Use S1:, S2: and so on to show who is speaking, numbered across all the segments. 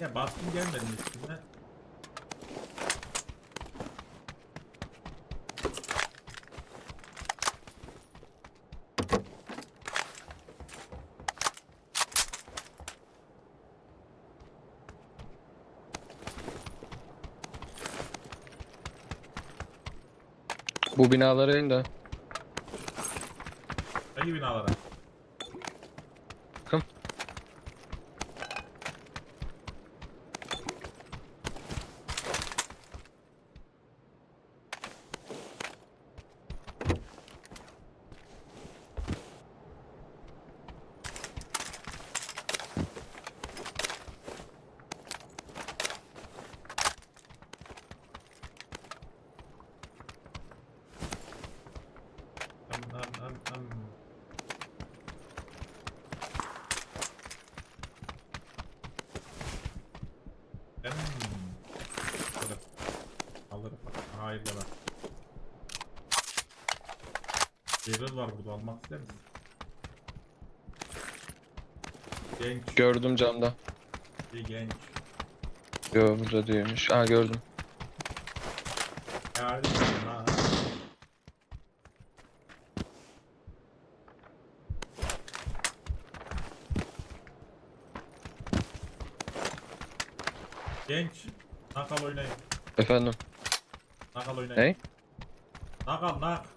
S1: Ya baskın gelmedi üstüne.
S2: Bu binalara in de.
S1: Hangi binalara?
S2: Bakın.
S1: Am, am, am, am. Hmm. Alırım. Alırım. Hayır deme. Barrel var burada almak ister misin? Genç.
S2: Gördüm camda.
S1: Bir genç.
S2: Yo burada değilmiş. Aa gördüm.
S1: Yardım ha. Genç. Nakal oynayın.
S2: Efendim.
S1: Nakal oynayın.
S2: Ne?
S1: Nakal nak.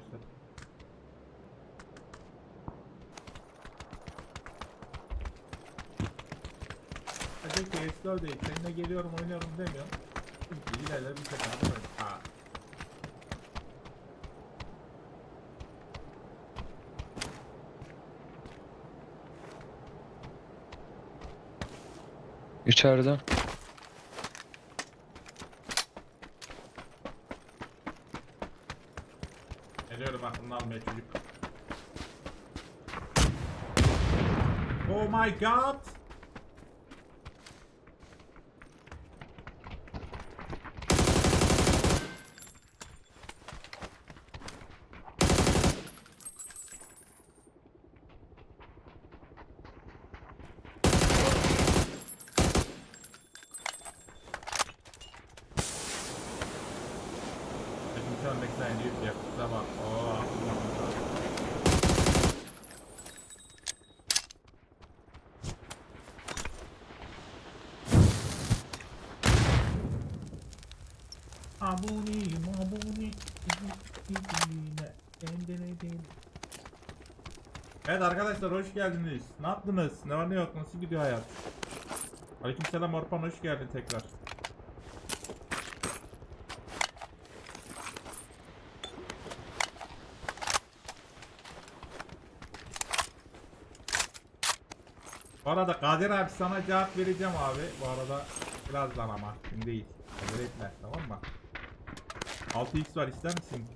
S1: Hadi göster. Hadi PS4 değil. Seninle geliyorum oynuyorum demiyorum. Çünkü ileride bir tek abi oyun. Ha.
S2: İçeride.
S1: My god! Kendine değil. Evet arkadaşlar hoş geldiniz. Ne yaptınız? Ne var ne yok? Nasıl gidiyor hayat? Aleykümselam Orpan hoş geldin tekrar. Bu arada Kadir abi sana cevap vereceğim abi. Bu arada birazdan ama şimdi değil. Acele etme tamam mı? 6x var ister misin?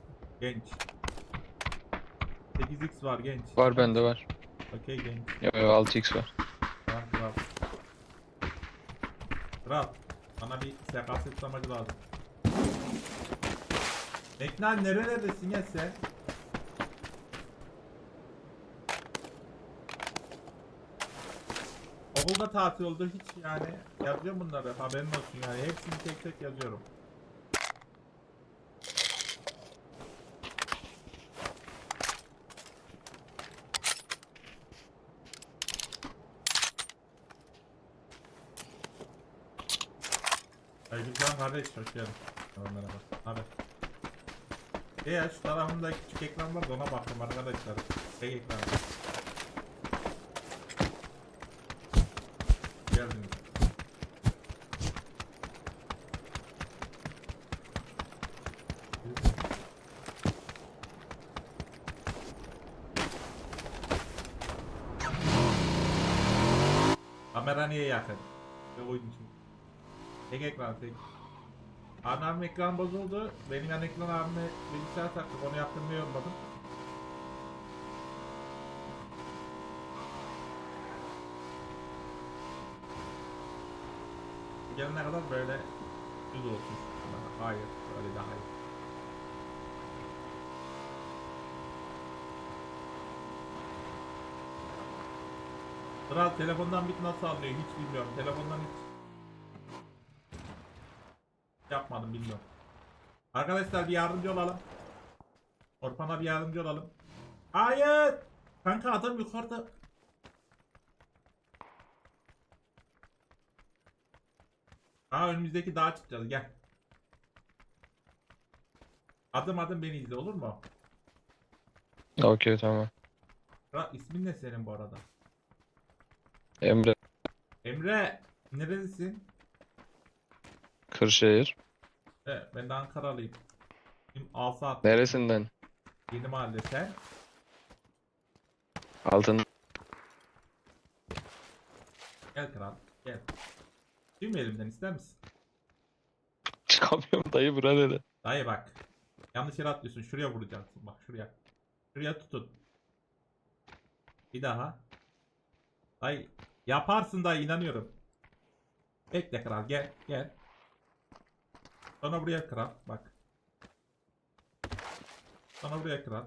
S1: Genç. 8x var genç.
S2: Var bende var.
S1: Okey genç.
S2: Yo yo 6x var.
S1: Tamam kral. Kral. Bana bir SKS tutamacı lazım. Eknan nerelerdesin ya sen? Okulda tatil oldu hiç yani yazıyorum bunları haberin olsun yani hepsini tek tek yazıyorum. Haydi lan kardeş çökelim. Onlara bak. Hadi. Eğer şu tarafımda küçük ekran var da ona baktım arkadaşlar. Tek ekran var. Geldim. Kamera niye yakın? Ne koydun Tek ekran tek. Abim ekran bozuldu. Benim yan ekran abime bilgisayar taktık. Onu yaptırmayı yormadım. Gelene kadar böyle düz olsun. Hayır, öyle daha iyi. Kral telefondan bit nasıl alınıyor hiç bilmiyorum. Telefondan hiç yapmadım bilmiyorum. Arkadaşlar bir yardımcı olalım. Orpan'a bir yardımcı olalım. Hayır! Kanka adam yukarıda. Aa önümüzdeki dağa çıkacağız gel. Adım adım beni izle olur mu?
S2: Okey tamam.
S1: Kral ismin ne senin bu arada?
S2: Emre
S1: Emre nerelisin?
S2: Kırşehir.
S1: Evet ben de Ankaralıyım. Benim Asat.
S2: Neresinden?
S1: Yeni mahalle sen.
S2: Altın.
S1: Gel kral gel. Değil mi elimden ister misin?
S2: Çıkamıyorum dayı bura dedi.
S1: Dayı bak. Yanlış yere atlıyorsun. Şuraya vuracaksın. Bak şuraya. Şuraya tutun. Bir daha. Dayı. Yaparsın dayı inanıyorum. Bekle kral gel gel. Sonra buraya kral bak. Sonra buraya kral.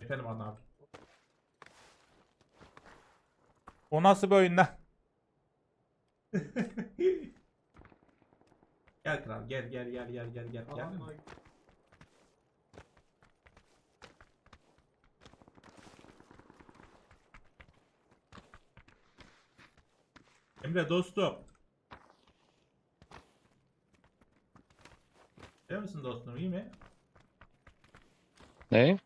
S1: Efendim anne abi. O nasıl bir oyun lan? gel kral gel gel gel gel gel gel. gel. Emre dostum. Biliyor musun dostum iyi mi?
S2: Ne?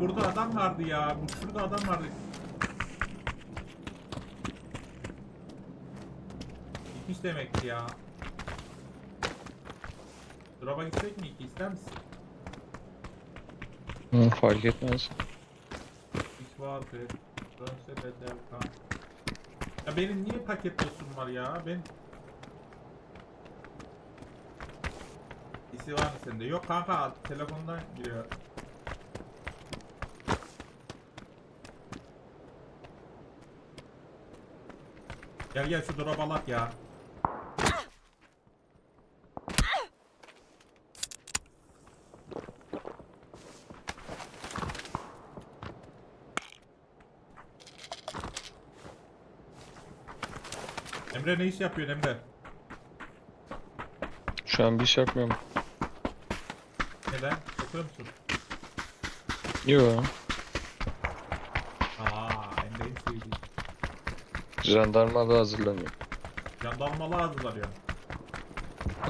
S1: Burada adam vardı ya. Bu şurada adam vardı. Gitmiş demek ki ya. Drop'a gitsek mi ki? İster misin?
S2: Hı, fark etmez.
S1: Hiç vardı. Dönse bedel kan. Ya benim niye paketliyorsun var ya? Ben... İsi var mı sende? Yok kanka telefondan giriyor. Gel gel şu drop'a alak ya. Emre ne iş yapıyorsun Emre?
S2: Şu an bir şey yapmıyorum.
S1: Neden? Okuyor musun?
S2: Yo. Jandarma da hazırlanıyor.
S1: Jandarmalı hazırlanıyor.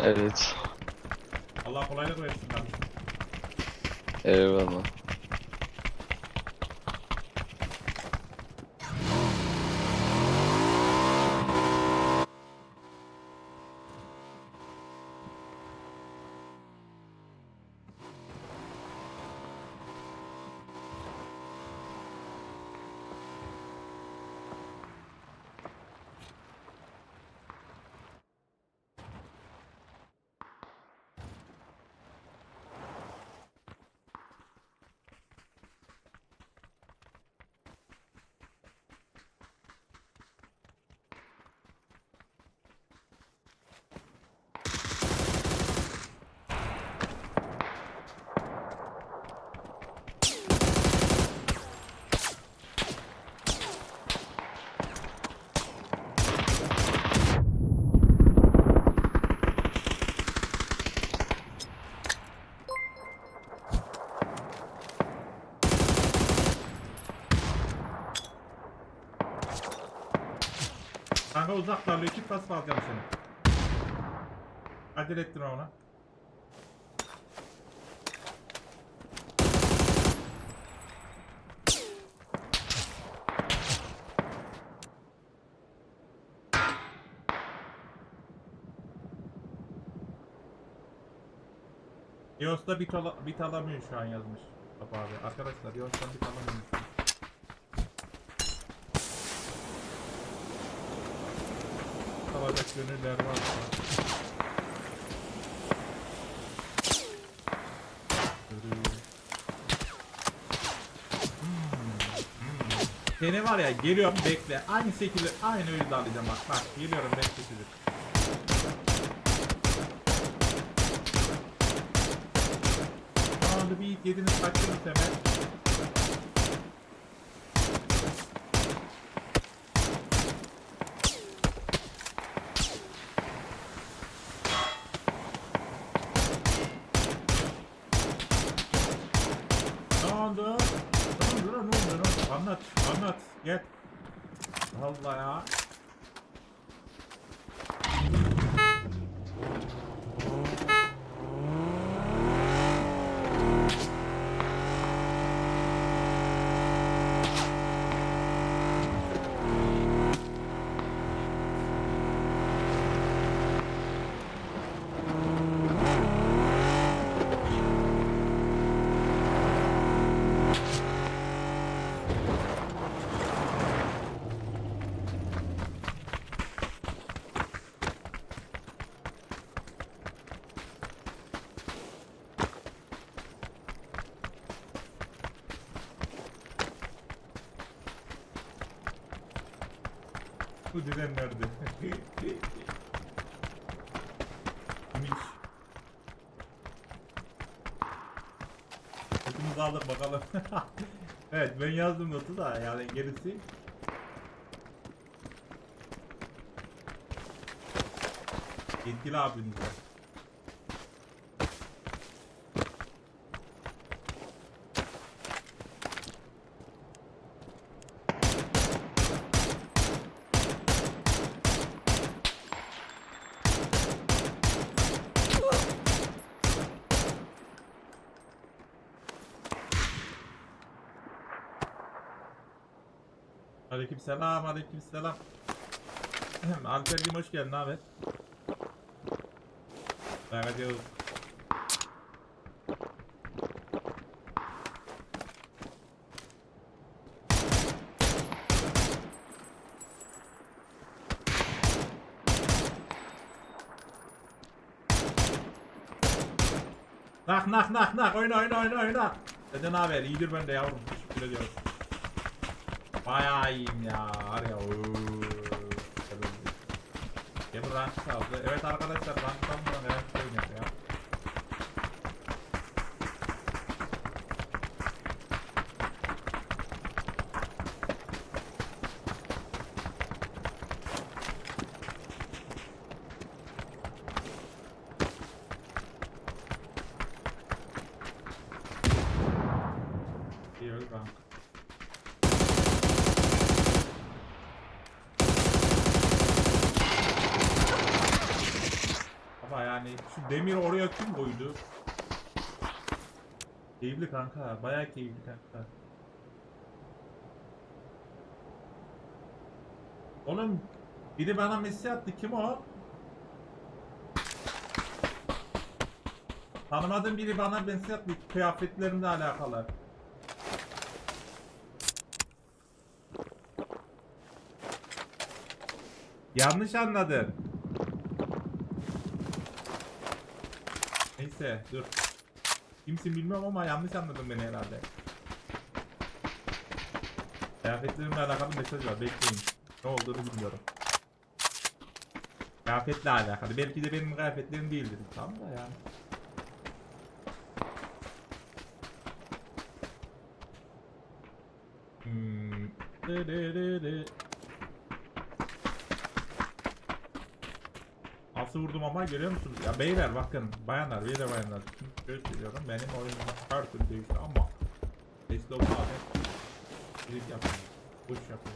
S2: Evet.
S1: Allah kolaylık versin kardeşim.
S2: Eyvallah.
S1: Kanka uzak darlıyor. Çift pas alacağım seni. Acele ettirme ona. Yos'ta bit, ala, bit alamıyor şu an yazmış. Abi. Arkadaşlar Yos'tan bit alamıyor. Alacak gönüller varsa. Seni var ya geliyorum bekle. Aynı şekilde aynı öyle alacağım bak. Bak geliyorum bekle sizi. Anda bir yediniz kaçtınız hemen. Ne oldu? Ne oldu lan, ne oldu lan? Anlat, anlat. Gel. Allah ya. Bu düzen nerede? Miş. Notumuzu aldık bakalım. evet ben yazdım notu da yani gerisi. Yetkili abiniz var. Aleykümselam, aleykümselam. Alper'cim hoş geldin, abi. Bakacağız. Nak nak nak nak oyna oyna oyna oyna. Dede ne haber? İyidir ben de yavrum. Teşekkür ediyorum. Bayağı iyiyim ya. Var ya. Gamer rank kaldı. Evet arkadaşlar ranktan neler oynuyor ya. İyi öyle rank. Ama yani şu demir oraya kim koydu? Keyifli kanka, bayağı keyifli kanka. Oğlum biri bana mesaj attı, kim o? Tanımadığım biri bana mesaj attı, kıyafetlerimle alakalı. Yanlış anladın. Neyse dur. Kimsin bilmem ama yanlış anladın beni herhalde. Kıyafetlerimle alakalı mesaj var bekleyin. Ne olduğunu bilmiyorum. Kıyafetle alakalı. Belki de benim kıyafetlerim değildir. Tamam da yani. Hmm. Nasıl vurdum ama görüyor musunuz? Ya beyler bakın bayanlar beyler bayanlar. Şöyle söylüyorum benim oyunum her türlü değişti ama Tesla bu abi Grip yapın. Push yapın.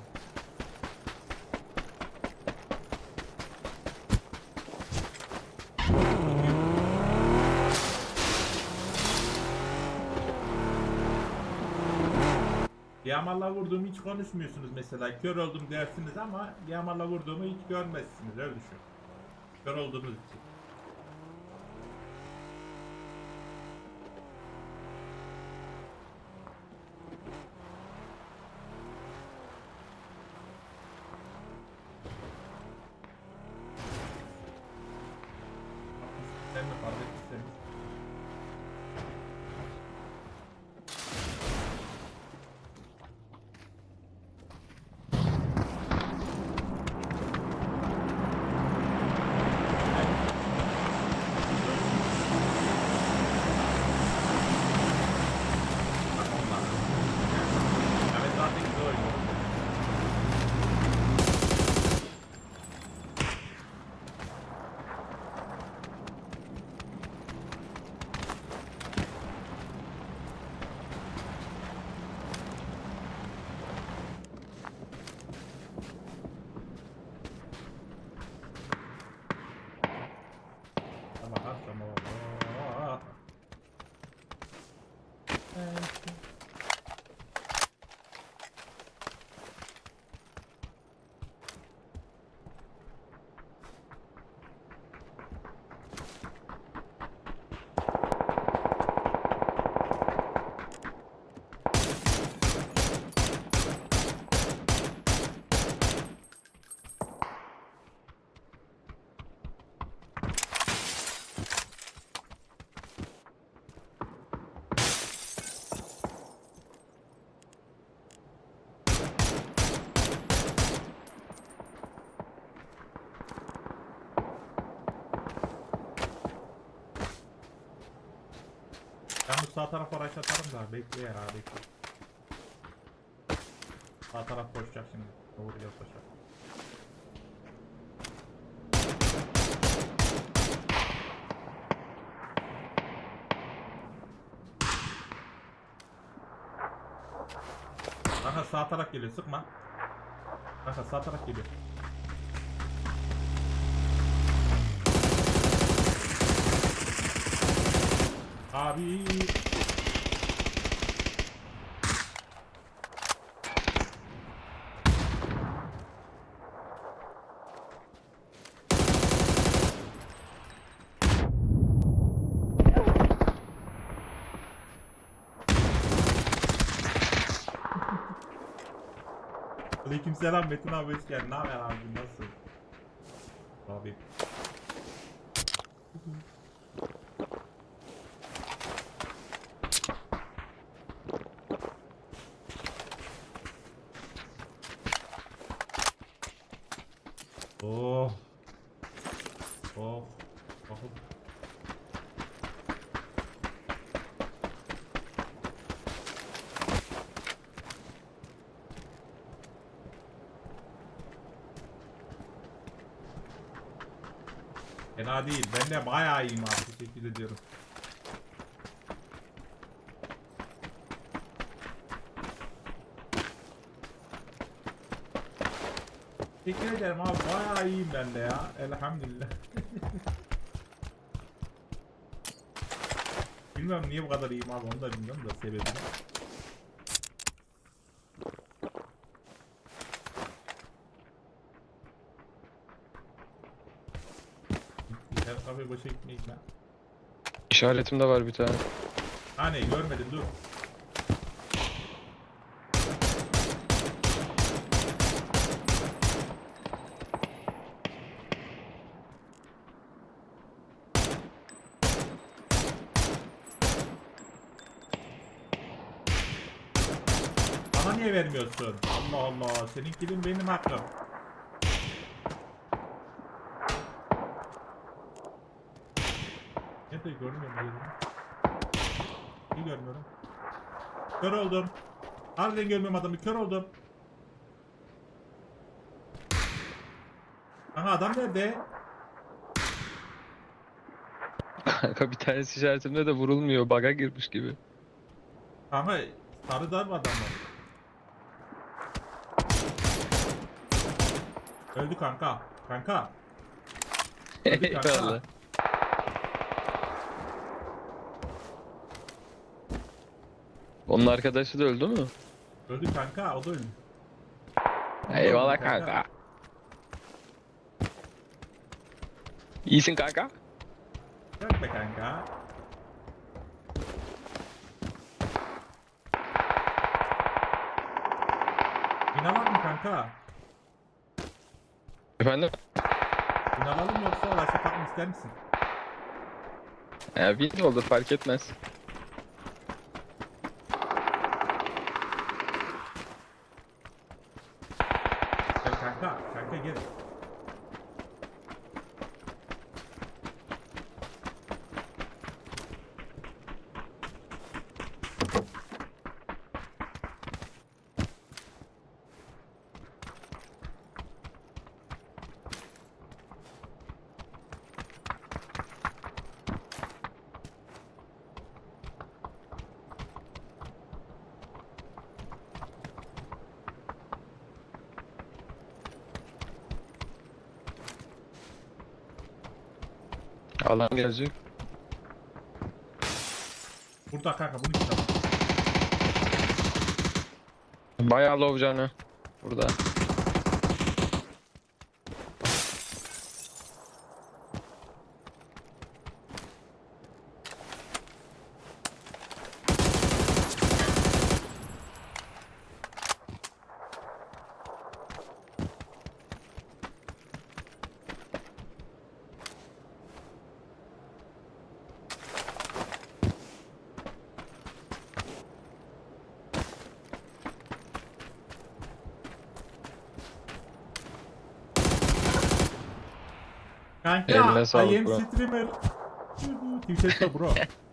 S1: Yamal'la vurduğumu hiç konuşmuyorsunuz mesela. Kör oldum dersiniz ama Yamal'la vurduğumu hiç görmezsiniz. Öyle düşün. Kör olduğunuz için. Sen mi fark ettiyseniz. Evet zaten güzel oynuyor. Tamam, tamam. Evet. Ben bu sağ tarafa araç atarım da bekle ya bekle. Sağ taraf koşacak şimdi. Doğru yaklaşacak. Kanka sağ taraf geliyor sıkma. Kanka sağ taraf geliyor. Abi. Aleykümselam Metin abi hoş geldin. Ne haber abi nasıl? Abi. De bayağı iyiyim abi. Teşekkür ediyorum. Teşekkür ederim abi. Bayağı iyiyim ben de ya. Elhamdülillah. Bilmiyorum niye bu kadar iyiyim abi. Onu da bilmiyorum da sebebini. Kafe boşa gitmeyin ben.
S2: İşaretimde var bir tane.
S1: Hani görmedim dur. Bana niye vermiyorsun? Allah Allah. Senin kilin benim hakkım. Nerede görmüyorum yerini. İyi görmüyorum. Kör oldum. Harbiden görmüyorum adamı. Kör oldum. Aha adam nerede?
S2: Kanka bir tanesi işaretimde de vurulmuyor. Baga girmiş gibi.
S1: Kanka sarı dar mı adam var? Öldü kanka. Kanka. Hadi kanka.
S2: Eyvallah. Onun arkadaşı da öldü mü?
S1: Öldü kanka o da öldü.
S2: Eyvallah
S1: kanka.
S2: İyisin kanka.
S1: Yok be kanka. İnanalım mı kanka?
S2: Efendim?
S1: İnanalım yoksa başka takım ister misin?
S2: Ya olur fark etmez.
S1: 看看，看看这。
S2: Alan gelecek.
S1: Burada kanka bunu kitap.
S2: Bayağı low canı. Burada.
S1: Kanka,
S2: Eline sağlık
S1: I am
S2: bro.
S1: streamer. Twitch'te bro.